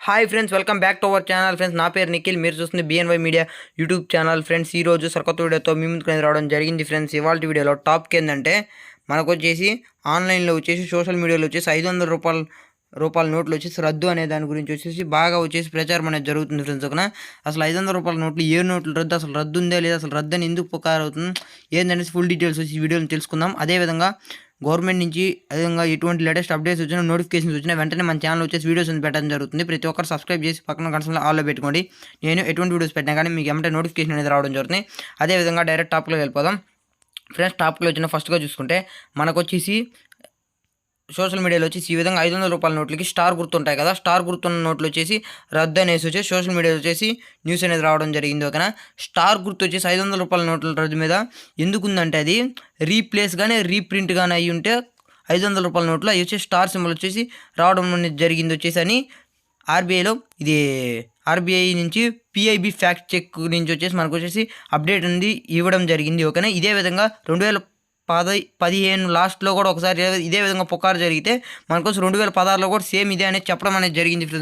Hi friends welcome back to our channel friends నా పేరు నిఖిల్. మీరు చూస్తుంది BNY media YouTube channel friends ఈ రోజు సరికొత్త వీడియోతో మీ ముందుకు రావడం జరిగింది. ఫ్రెండ్స్ ఇవాళ వీడియోలో టాప్కి ఏంటంటే మనకు వచ్చేసి ఆన్లైన్లో వచ్చేసి సోషల్ మీడియాలో వచ్చేసి ఐదు వందల రూపాయలు రూపాయల నోట్లు వచ్చేసి రద్దు అనే దాని గురించి వచ్చేసి బాగా వచ్చేసి ప్రచారం అనేది జరుగుతుంది ఫ్రెండ్స్ ఒకన అసలు ఐదు వందల రూపాయల నోట్లు ఏ నోట్లు రద్దు అసలు రద్దు ఉందా లేదా అసలు రద్దు అని ఎందుకు పుకారు అవుతుంది? ఏంటనేసి ఫుల్ డీటెయిల్స్ వచ్చి వీడియోని తెలుసుకుందాం. అదేవిధంగా గవర్నమెంట్ నుంచి అదేవిధంగా ఎటువంటి లేటెస్ట్ అప్డేట్స్ వచ్చినా నోటిఫికేషన్స్ వచ్చినా వెంటనే మన ఛానల్ వచ్చేసి వీడియోస్ పెట్టడం జరుగుతుంది. ప్రతి ఒక్కరు సబ్స్క్రైబ్ చేసి పక్కన కన్సల్ ఆల్లో పెట్టుకోండి. నేను ఎటువంటి వీడియోస్ పెట్టినా కానీ మీకు ఏమంటే నోటిఫికేషన్ అనేది రావడం జరుగుతుంది. అదేవిధంగా డైరెక్ట్ టాప్లో వెళ్ళిపోదాం. ఫ్రెండ్స్ టాప్లో వచ్చిన ఫస్ట్గా చూసుకుంటే మనకు వచ్చేసి సోషల్ మీడియాలో వచ్చేసి ఈ విధంగా ఐదు వందల రూపాయల నోట్లకి స్టార్ గుర్తుంటాయి కదా. స్టార్ గుర్తున్న నోట్లు వచ్చేసి రద్దు అనేసి వచ్చేసి సోషల్ మీడియాలో వచ్చేసి న్యూస్ అనేది రావడం జరిగింది ఓకేనా. స్టార్ గుర్తు వచ్చేసి ఐదు వందల రూపాయల నోట్ల రద్దు మీద ఎందుకుందంటే అది రీప్లేస్ కానీ రీప్రింట్ కానీ అయి ఉంటే ఐదు వందల రూపాయల నోట్లు అవి వచ్చేసి స్టార్ సింబల్ వచ్చేసి రావడం అనేది జరిగింది వచ్చేసి అని ఆర్బీఐలో ఇది ఆర్బీఐ నుంచి పిఐబి ఫ్యాక్ట్ చెక్ నుంచి వచ్చేసి మనకు వచ్చేసి అప్డేట్ అనేది ఇవ్వడం జరిగింది ఓకేనా. ఇదే విధంగా రెండు వేల పది పదిహేను లాస్ట్లో కూడా ఒకసారి ఇదే విధంగా పుకారు జరిగితే మనకోసం రెండు వేల పదహారులో కూడా సేమ్ ఇదే అనేది చెప్పడం అనేది జరిగింది ఫ్రెండ్స్.